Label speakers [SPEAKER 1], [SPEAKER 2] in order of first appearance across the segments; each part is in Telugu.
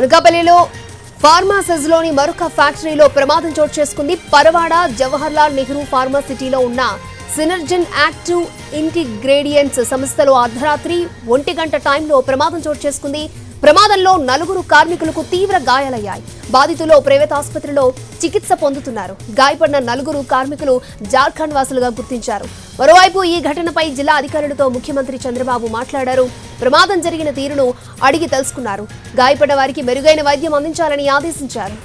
[SPEAKER 1] అనకాపల్లిలో ఫార్మాసిస్లోని మరొక ఫ్యాక్టరీలో ప్రమాదం చోటు చేసుకుంది. పరవాడ జవహర్లాల్ నెహ్రూ ఫార్మా సిటీలో ఉన్న సినర్జన్ యాక్టివ్ ఇంటిగ్రేడియంట్స్ సంస్థలో అర్ధరాత్రి ఒంటి గంట టైంలో ప్రమాదం చోటు చేసుకుంది. ప్రమాదంలో నలుగురు కార్మికులకు తీవ్ర గాయాలయ్యాయి. బాధితులు ప్రైవేట్ ఆసుపత్రిలో చికిత్స పొందుతున్నారు. గాయపడిన నలుగురు కార్మికులు జార్ఖండ్ వాసులుగా గుర్తించారు. మరోవైపు ఈ ఘటనపై జిల్లా అధికారులతో ముఖ్యమంత్రి చంద్రబాబు మాట్లాడారు. ప్రమాదం జరిగిన తీరును అడిగి తెలుసుకున్నారు. గాయపడ్డ వారికి మెరుగైన వైద్యం అందించాలని ఆదేశించారు.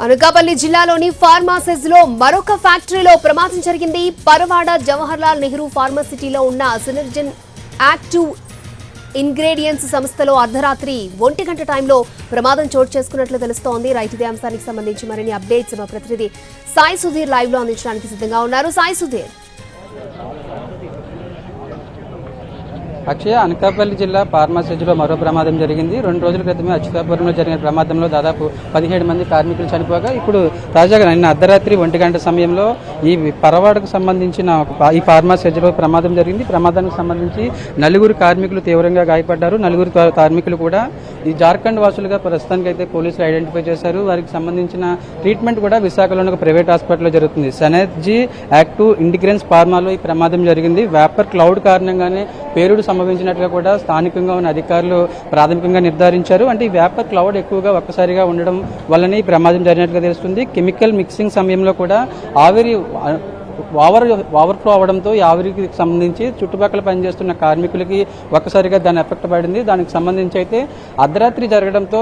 [SPEAKER 1] అనకాపల్లి జిల్లాలోని ఫార్మాసిస్లో మరొక ఫ్యాక్టరీలో ప్రమాదం జరిగింది. పరవాడ జవహర్లాల్ నెహ్రూ ఫార్మసిటీలో ఉన్న సినర్జన్ యాక్టివ్ ఇంగ్రేడియంట్స్ సంస్థలో అర్ధరాత్రి ఒంటి గంట టైంలో ప్రమాదం చోటు చేసుకున్నట్లు తెలుస్తోంది. రైతు ఇదే అంశానికి సంబంధించి మరిన్ని అప్డేట్స్ మా ప్రతినిధి సాయి సుధీర్ లైవ్లో అందించడానికి సిద్ధంగా ఉన్నారు. సాయి సుధీర్.
[SPEAKER 2] అక్షయ అనకాపల్లి జిల్లా ఫార్మాసిటీలో మరో ప్రమాదం జరిగింది. రెండు రోజుల క్రితమే అచ్యుతాపురంలో జరిగిన ప్రమాదంలో దాదాపు పదిహేడు మంది కార్మికులు చనిపోగా ఇప్పుడు తాజాగా నిన్న అర్ధరాత్రి ఒంటి గంట సమయంలో ఈ పరవాడకు సంబంధించిన ఈ ఫార్మాసిటీలో ప్రమాదం జరిగింది. ప్రమాదానికి సంబంధించి నలుగురు కార్మికులు తీవ్రంగా గాయపడ్డారు. నలుగురు కార్మికులు కూడా ఈ జార్ఖండ్ వాసులుగా ప్రస్తుతానికి అయితే పోలీసులు ఐడెంటిఫై చేశారు. వారికి సంబంధించిన ట్రీట్మెంట్ కూడా విశాఖలోని ఒక ప్రైవేట్ హాస్పిటల్లో జరుగుతుంది. సెనర్జీ యాక్టివ్ ఇండిగ్రెన్స్ ఫార్మాలో ఈ ప్రమాదం జరిగింది. వేపర్ క్లౌడ్ కారణంగానే పేరుడు సంభవించినట్లుగా కూడా స్థానికంగా ఉన్న అధికారులు ప్రాథమికంగా నిర్ధారించారు. అంటే ఈ వేపర్ క్లౌడ్ ఎక్కువగా ఒక్కసారిగా ఉండడం వల్లనే ఈ ప్రమాదం జరిగినట్లుగా తెలుస్తుంది. కెమికల్ మిక్సింగ్ సమయంలో కూడా ఆవిరి ఓవర్ ఓవర్ఫ్లో అవడంతో ఈ ఆవిరికి సంబంధించి చుట్టుపక్కల పనిచేస్తున్న కార్మికులకి ఒక్కసారిగా దాని ఎఫెక్ట్ పడింది. దానికి సంబంధించి అయితే అర్ధరాత్రి జరగడంతో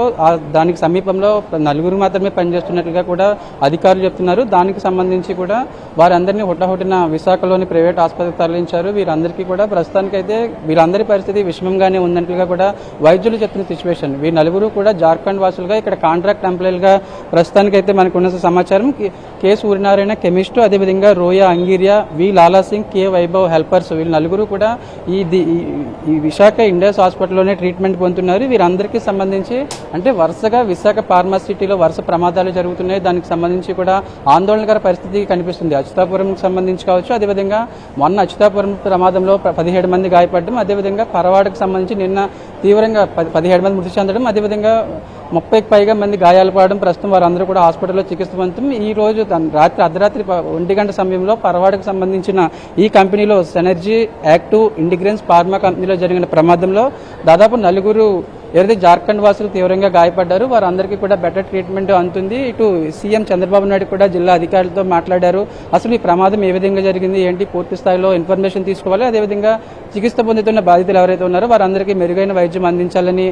[SPEAKER 2] దానికి సమీపంలో నలుగురు మాత్రమే పనిచేస్తున్నట్లుగా కూడా అధికారులు చెప్తున్నారు. దానికి సంబంధించి కూడా వారందరినీ హుట్టహుట్టిన విశాఖలోని ప్రైవేట్ ఆసుపత్రికి తరలించారు. వీరందరికీ కూడా ప్రస్తుతానికైతే వీరందరి పరిస్థితి విషమంగానే ఉన్నట్లుగా కూడా వైద్యులు చెప్తున్న సిచ్యువేషన్. వీరు నలుగురు కూడా జార్ఖండ్ వాసులుగా ఇక్కడ కాంట్రాక్ట్ ఎంప్లాయీలుగా ప్రస్తుతానికైతే మనకు ఉన్న సమాచారం. Case K. సూర్యనారాయణ కెమిస్ట్ అదేవిధంగా రోయ అంగిరియా V. Lala Singh K. Vaibhav helpers వీళ్ళు నలుగురు కూడా ఈ ఈ- విశాఖ ఇండస్ హాస్పిటల్లోనే ట్రీట్మెంట్ పొందుతున్నారు. వీరందరికీ సంబంధించి అంటే వరుసగా విశాఖ ఫార్మాసిటీలో వరుస ప్రమాదాలు జరుగుతున్నాయి. దానికి సంబంధించి కూడా ఆందోళనకర పరిస్థితి కనిపిస్తుంది. అచ్యుతాపురంకి సంబంధించి కావచ్చు. అదేవిధంగా మొన్న అచ్యుతాపురం ప్రమాదంలో పదిహేడు మంది గాయపడడం అదేవిధంగా పరవాడకు సంబంధించి నిన్న తీవ్రంగా పది- పదిహేడు మంది మృతి చెందడం అదేవిధంగా ముప్పైకి పైగా మంది గాయాలు పడడం ప్రస్తుతం వారందరూ కూడా హాస్పిటల్లో చికిత్స పొందుతాం ఈ రోజు రాత్రి అర్ధరాత్రి ఒంటి గంట సమయంలో పరవాడకు సంబంధించిన ఈ కంపెనీలో సెనర్జీ యాక్టివ్ ఇండిగ్రెన్స్ ఫార్మా కంపెనీలో జరిగిన ప్రమాదంలో దాదాపు నలుగురు ఏదైతే జార్ఖండ్ వాసులు తీవ్రంగా గాయపడ్డారు వారందరికీ కూడా బెటర్ ట్రీట్మెంట్ అందుతుంది ఇటు సీఎం చంద్రబాబు నాయుడు కూడా జిల్లా అధికారులతో మాట్లాడారు. అసలు ఈ ప్రమాదం ఏ విధంగా జరిగింది ఏంటి పూర్తి స్థాయిలో ఇన్ఫర్మేషన్ తీసుకోవాలి అదేవిధంగా చికిత్స పొందుతున్న బాధితులు ఎవరైతే ఉన్నారో వారందరికీ మెరుగైన వైద్యం అందించాలని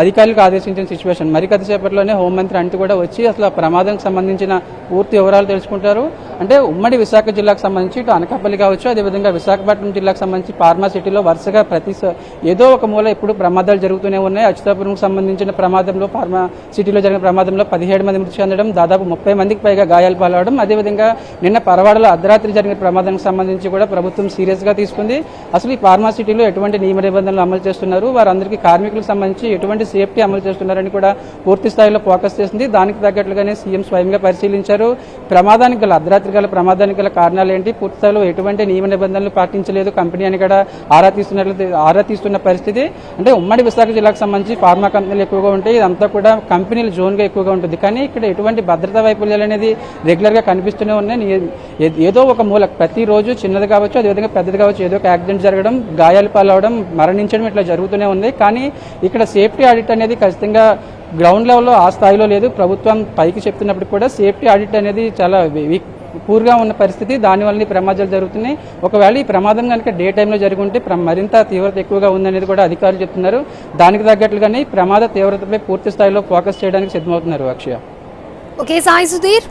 [SPEAKER 2] అధికారులకు ఆదేశించిన సిచ్యువేషన్ మరి కొద్దిసేపట్లోనే హోంమంత్రి అంటూ కూడా వచ్చి అసలు ఆ ప్రమాదానికి సంబంధించిన పూర్తి వివరాలు తెలుసుకుంటారు. అంటే ఉమ్మడి విశాఖ జిల్లాకు సంబంధించి ఇటు అనకాపల్లి కావచ్చు అదేవిధంగా విశాఖపట్నం జిల్లాకు సంబంధించి ఫార్మా సిటీలో వరుసగా ప్రతి ఏదో ఒక మూల ఇప్పుడు ప్రమాదాలు జరుగుతూనే ఉన్నాయి. అచ్యుతాపురంకు సంబంధించిన ప్రమాదంలో ఫార్మా సిటీలో జరిగిన ప్రమాదంలో పదిహేడు మంది మృతి చెందడం దాదాపు ముప్పై మందికి పైగా గాయాలు పాలవడం. అదేవిధంగా నిన్న పరవాడలో అర్ధరాత్రి జరిగిన ప్రమాదానికి సంబంధించి కూడా ప్రభుత్వం సీరియస్గా తీసుకుంది. అసలు ఈ ఫార్మా సిటీలో ఎటువంటి నియమ నిబంధనలు అమలు చేస్తున్నారు? వారందరికీ కార్మికులకు సంబంధించి ఎటువంటి సేఫ్టీ అమలు చేస్తున్నారని కూడా పూర్తి స్థాయిలో ఫోకస్ చేసింది. దానికి తగ్గట్లుగానే సీఎం స్వయంగా పరిశీలించారు. ప్రమాదానికి గల అర్ధరాత్రి గల ప్రమాదానికి గల కారణాలు ఏంటి పూర్తి స్థాయిలో ఎటువంటి నియమ నిబంధనలు పాటించలేదు. కంపెనీ అని కూడా ఆరా తీస్తున్నట్లు ఆరా తీస్తున్న పరిస్థితి. అంటే ఉమ్మడి విశాఖ జిల్లాకు సంబంధించి ఫార్మా కంపెనీలు ఎక్కువగా ఉంటాయి. ఇదంతా కూడా కంపెనీలు జోన్గా ఎక్కువగా ఉంటుంది. కానీ ఇక్కడ ఎటువంటి భద్రతా వైఫల్యాలు అనేది రెగ్యులర్గా కనిపిస్తూనే ఉన్నాయి. ఏదో ఒక మూల ప్రతిరోజు చిన్నది కావచ్చు అదేవిధంగా పెద్దది కావచ్చు ఏదో ఒక యాక్సిడెంట్ జరగడం గాయాలు పాలవడం మరణించడం ఇట్లా జరుగుతూనే ఉంది కానీ ఇక్కడ సేఫ్టీ ఆడిట్ అనేది ఖచ్చితంగా గ్రౌండ్ లెవెల్లో ఆ స్థాయిలో లేదు. ప్రభుత్వం పైకి చెప్తున్నప్పుడు కూడా సేఫ్టీ ఆడిట్ అనేది చాలా వీక్ పూర్గా ఉన్న పరిస్థితి దానివల్ల ఈ ప్రమాదాలు జరుగుతున్నాయి. ఒకవేళ ఈ ప్రమాదం కనుక డే టైంలో జరిగి ఉంటే మరింత తీవ్రత ఎక్కువగా ఉందనేది కూడా అధికారులు చెప్తున్నారు. దానికి తగ్గట్లుగానే ఈ ప్రమాద తీవ్రతపై పూర్తి స్థాయిలో ఫోకస్ చేయడానికి సిద్ధమవుతున్నారు అక్షయ.
[SPEAKER 1] ఓకే సాయి సుధీర్.